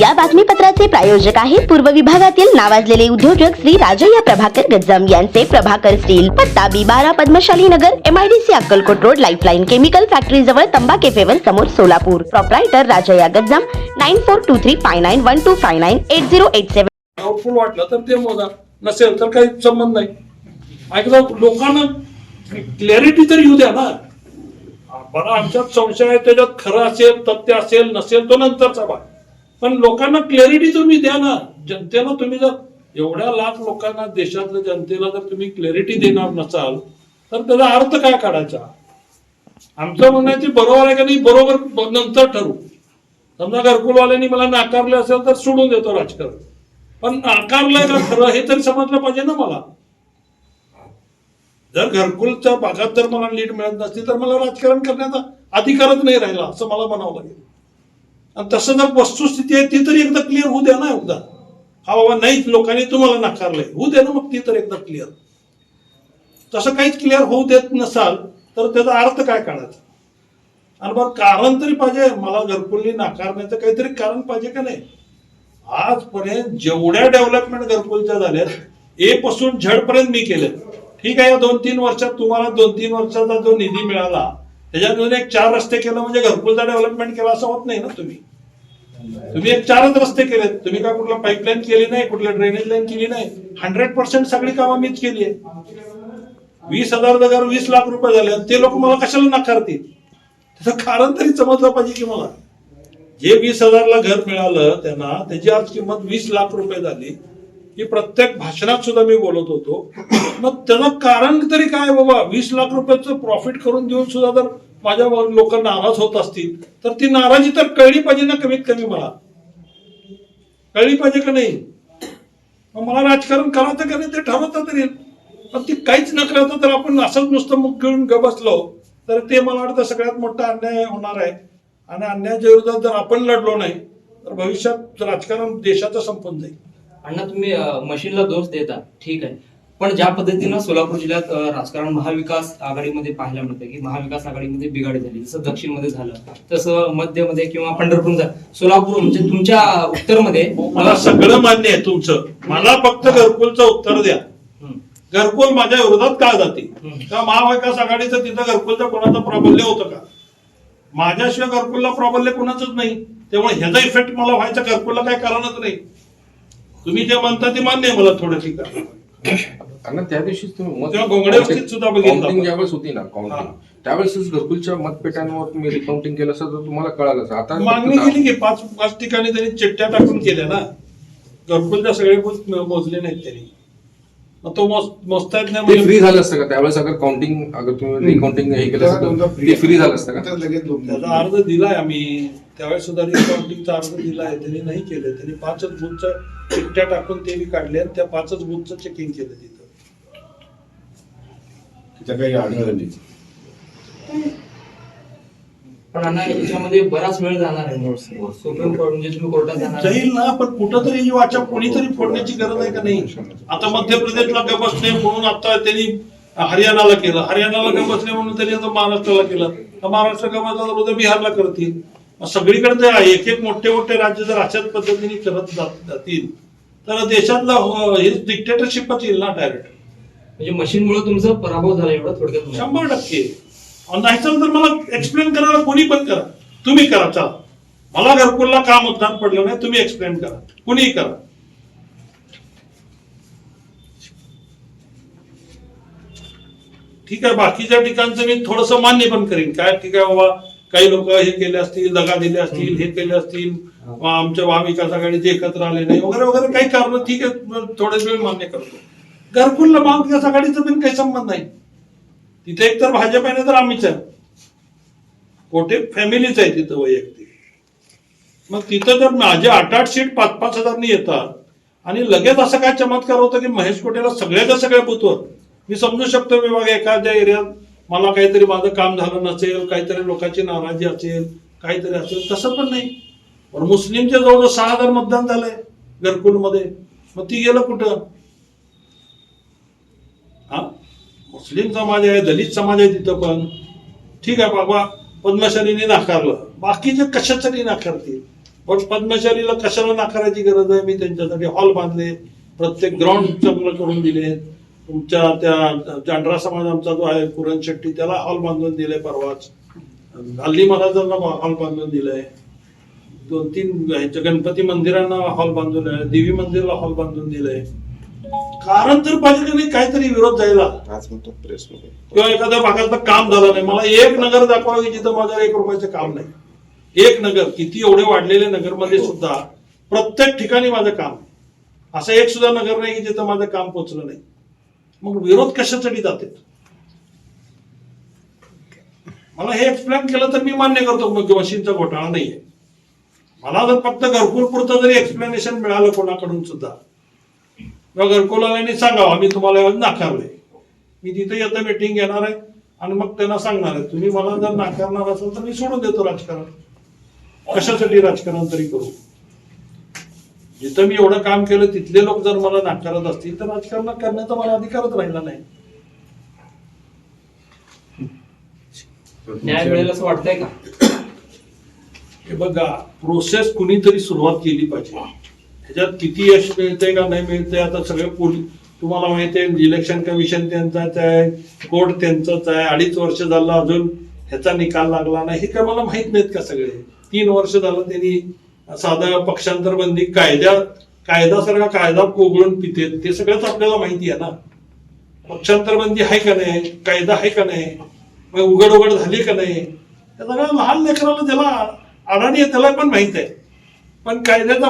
या बातमीपत्राचे प्रायोजक आहेत पूर्व विभागातील नावाजलेले उद्योजक श्री राजय्या प्रभाकर गज्जम यांचे प्रभाकर स्टील पत्ता बी बारा Padmashali Nagar MIDC Akkalkot road lifeline chemical factory जवळ तंबा केफेवर समोर Solapur. Proprietor Rajayya Gajjam nine four two three five nine one two five nine eight zero eight seven doubtful वाटलं तर ते मोजा. नसेल तर काही संबंध नाही. ऐकलं लोकांना क्लॅरिटी तर येऊ द्या ना. बरं आमच्यात संशय आहे त्याच्यात खरं असेल तथ्य असेल नसेल तो नंतरचा भाग. पण लोकांना क्लॅरिटी तुम्ही द्या ना. जनतेला तुम्ही जर एवढ्या लाख लोकांना देशातल्या जनतेला जर तुम्ही क्लॅरिटी देणार नसाल तर त्याचा अर्थ काय काढायचा? आमचं म्हणण्याचे बरोबर आहे का नाही बरोबर नंतर ठरवू. समजा घरकुलवाल्यांनी मला नाकारले असेल तर सोडून देतो राजकारण. पण नाकारलंय का खरं हे तरी समजलं पाहिजे ना मला. जर घरकुलच्या भागात जर मला लीड मिळत नसती तर मला राजकारण करण्याचा अधिकारच नाही राहिला असं मला म्हणावं लागेल. आणि तसं जर वस्तुस्थिती आहे ती तरी एकदा क्लिअर होऊ द्या ना एकदा. हा बाबा नाही लोकांनी तुम्हाला नाकारलंय. होऊ द्या ना मग ती तर एकदा क्लिअर तसं काहीच क्लिअर होऊ देत नसाल तर त्याचा अर्थ काय काढायचा? आणि बरं कारण तरी पाहिजे. मला घरकुलनी नाकारण्याचं काहीतरी कारण पाहिजे का नाही? आजपर्यंत जेवढ्या डेव्हलपमेंट घरकुलच्या झाल्या ए पासून झडपर्यंत मी केलं ठीक आहे या दोन तीन वर्षात तुम्हाला दोन तीन वर्षाचा जो निधी मिळाला त्याच्यातून एक चार रस्ते केलं म्हणजे घरकुलचा डेव्हलपमेंट केला असं होत नाही ना तुम्ही. तुम्ही एक चारच रस्ते केलेत. तुम्ही काय कुठला पाईपलाईन केली नाही कुठल्या ड्रेनेज लाईन केली नाही. हंड्रेड पर्सेंट सगळी कामं मीच केली आहे. वीस हजार जागा वीस लाख रुपये झाले आणि ते लोक मला कशाला नाकारतील त्याचं कारण तरी समजलं पाहिजे की मला. जे वीस हजारला घर मिळालं त्यांना त्याची आज किंमत वीस लाख रुपये झाली. ही प्रत्येक भाषणात सुद्धा मी बोलत होतो. मग त्याचं कारण तरी काय बाबा? वीस लाख रुपयाचं प्रॉफिट करून देऊन सुद्धा जर माझ्या लोक नाराज होत असतील तर ती नाराजी तर कळली पाहिजे ना कमीत कमी मला. कळली पाहिजे का नाही? मला राजकारण करायचं का नाही ते ठरवता तरी. पण ती काहीच न करता तर आपण असंच नुसतं मुख घेऊन ग बसलो तर ते मला वाटतं सगळ्यात मोठा अन्याय होणार आहे. आणि अन्यायाच्या विरोधात जर आपण लढलो नाही तर भविष्यात राजकारण देशाचं संपून जाईल. अण्णा तुम्ही मशीनला दोष देता. ठीक आहे. पण ज्या पद्धतीनं सोलापूर जिल्ह्यात राजकारण महाविकास आघाडीमध्ये पाहायला मिळतं की महाविकास आघाडीमध्ये बिघाडी झाली. जसं दक्षिणमध्ये झालं तसं मध्यमध्ये किंवा पंढरपूर झालं. सोलापूर म्हणजे तुमच्या उत्तरमध्ये मला सगळं मान्य आहे तुमचं. मला फक्त घरकुलचं उत्तर द्या. घरकुल माझ्या विरोधात का जाते. का महाविकास आघाडीचं तिथं घरकुलचं कोणाचं प्राबल्य होतं का? माझ्याशिवाय घरकुलला प्राबल्य कोणाचंच नाही. त्यामुळे ह्याचा इफेक्ट मला व्हायचा घरकुलला काही कारणच नाही. तुम्ही जे म्हणता ते मान्य आहे मला थोडं ठीक आणि त्या दिवशीच तुम्ही सुद्धा काउंटिंग. ज्यावेळेस होती ना. काउंटिंग त्यावेळेस घरकुलच्या मतपेट्यांवर तुम्ही रिकाउंटिंग केलं असं तर तुम्हाला कळालं असं. आता मागणी केली की पाच पाच ठिकाणी त्यांनी चिठ्ठ्या टाकून केल्या ना घरकुलच्या सगळे मोजले नाहीत त्यांनी तो मोज- मोजता ते फ्री झालं असतं का? त्यावेळेस अगर काउंटिंग अगर तुम्ही रिकाउंटिंग हे केलं असतं तर ते फ्री झालं असतं का? त्याचा अर्ज दिलाय आम्ही. त्यावेळेस सुद्धा रिकाउंटिंगचा अर्ज दिलाय. त्यांनी नाही केलं. त्यांनी पाचच बूथचं चिठ्ठ्या टाकून ते बी काढले आणि त्या पाचच बूथचं चेकिंग केलं तिथं. तिथं काही आढळलं नाही. पण अण्णा याच्यामध्ये बराच वेळ जाणार आहे. सुप्रीम कोर्ट म्हणजे तुम्ही कोर्टात जाणार आहे. जाईल ना पण कुठंतरी ही वाचा कोणीतरी फोडण्याची गरज आहे का नाही? आता मध्य प्रदेशला का बसले म्हणून आता त्यांनी हरियाणाला केलं. हरियाणाला का बसले म्हणून त्यांनी आता महाराष्ट्राला केलं. तर महाराष्ट्र का बसला तर उद्या बिहारला करतील. सगळीकडे जर एक एक मोठे मोठे राज्य जर अशाच पद्धतीने करत जात- जातील तर देशातला अं, हे डिक्टेटरशिपच येईल ना डायरेक्ट म्हणजे मशीनमुळे तुमचा पराभव झाला एवढं थोडक्यात. शंभर टक्के. अन नाहीतर तर मला एक्सप्लेन करायला कोणी पण करा. तुम्ही करा चला. मला घरकुलला का मतदान पडलं नाही तुम्ही एक्सप्लेन करा. कुणीही करा. ठीक आहे बाकीच्या ठिकाणचं मी थोडस मान्य पण करीन. काय ठीक आहे बाबा काही लोक हे केले असतील दगा दिले असतील हे केले असतील आमच्या महाविकास आघाडीचे एकत्र आले नाही वगैरे वगैरे काही कारण ठीक आहे थोडेच वेळ मान्य करतो. घरकुलला महाविकास आघाडीचा पण काही संबंध नाही. तिथे एक तर भाजप आहे तर आम्हीच आहे. कोठे फॅमिलीच आहे तिथं वैयक्तिक. मग तिथं जर माझे आठ आठ सीट पाच पाच हजारनी येतात आणि लगेच असं काय चमत्कार होतं की महेश कोटेला सगळ्याच्या सगळ्या बुथवर मी समजू शकतो विभाग एखाद्या एरियात मला काहीतरी माझं काम झालं नसेल काहीतरी लोकांची नाराजी असेल काहीतरी असेल तसं पण नाही. पण मुस्लिमच्या जवळ सहा हजार मतदान झालंय घरकुलमध्ये. मग ती गेलं कुठं? हा? मुस्लिम समाज आहे दलित समाज आहे तिथं पण. ठीक आहे बाबा पद्मशालीने नाकारलं. बाकीचे कशासाठी नाकारतील? पण पद्मशालीला कशाला नाकारायची गरज आहे? मी त्यांच्यासाठी हॉल बांधले प्रत्येक ग्राउंड चांगलं करून दिले. तुमच्या त्या चांड्रा समाज आमचा जो आहे पुरण शेट्टी त्याला हॉल बांधून दिले परवाच. हल्ली महाराजांना हॉल बांधून दिलंय दोन तीन ह्याच्या गणपती मंदिरांना हॉल बांधून आहे देवी मंदिरला हॉल बांधून दिलंय. कारण तर पाहिजे की नाही काहीतरी विरोध जायला किंवा एखाद्या भागातलं काम झालं नाही. मला एक नगर दाखवा की जिथं माझं एक रुपयाचं काम नाही. एक नगर किती एवढे वाढलेले नगरमध्ये सुद्धा प्रत्येक ठिकाणी माझं काम. असं एक सुद्धा नगर नाही की जिथं माझं काम पोचलं नाही. मग विरोध कशासाठी जाते? मला हे एक्सप्लेन केलं तर मी मान्य करतो मग मशीनचा घोटाळा नाहीये. मला जर फक्त घरकुल पुरतं जरी एक्सप्लेनेशन मिळालं कोणाकडून सुद्धा किंवा घरकुलाने सांगावं आम्ही तुम्हाला यावेळी नाकारलंय. मी तिथे येतं मीटिंग घेणार आहे आणि मग त्यांना सांगणार आहे तुम्ही मला जर नाकारणार असाल तर मी सोडून देतो राजकारण. कशासाठी राजकारण तरी करू? जिथं मी एवढं काम केलं तिथले लोक जर मला नाकारत असतील तर राजकारण करण्याचा मला अधिकारच राहिला नाही. न्याय मिळेल असं वाटतंय का? हे बघा प्रोसेस कुणीतरी सुरुवात केली पाहिजे. ह्याच्यात किती यश मिळते का नाही मिळते आता सगळे पोलीस तुम्हाला माहिती आहे इलेक्शन कमिशन त्यांचाच आहे कोर्ट त्यांचाच आहे अडीच वर्ष झालं अजून ह्याचा निकाल लागला नाही. हे काय मला माहीत नाहीत का सगळे? तीन वर्ष झालं त्यांनी साधा पक्षांतर बंदी कायद्या कायदासारखा कायदा कोगळून पिते. ते सगळंच आपल्याला माहिती आहे ना? पक्षांतर बंदी आहे का नाही? कायदा आहे का नाही? मग उघड उघड झाली का नाही? त्या सगळ्या लहान लेकराला त्याला अडाणी आहे त्याला पण माहीत आहे. पण कायद्याचा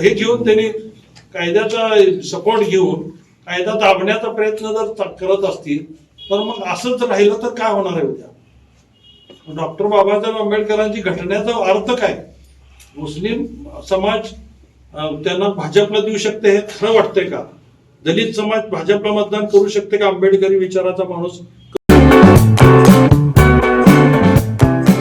हे घेऊन त्यांनी कायद्याचा सपोर्ट घेऊन कायदा दाबण्याचा प्रयत्न जर करत असतील तर मग असंच राहिलं तर काय होणार आहे उद्या? डॉक्टर बाबासाहेब आंबेडकरांची घटनेचा अर्थ काय? मुस्लिम समाज त्यांना भाजपला देऊ शकते हे खरं वाटतंय का? दलित समाज भाजपला मतदान करू शकते का? आंबेडकरी विचाराचा माणूस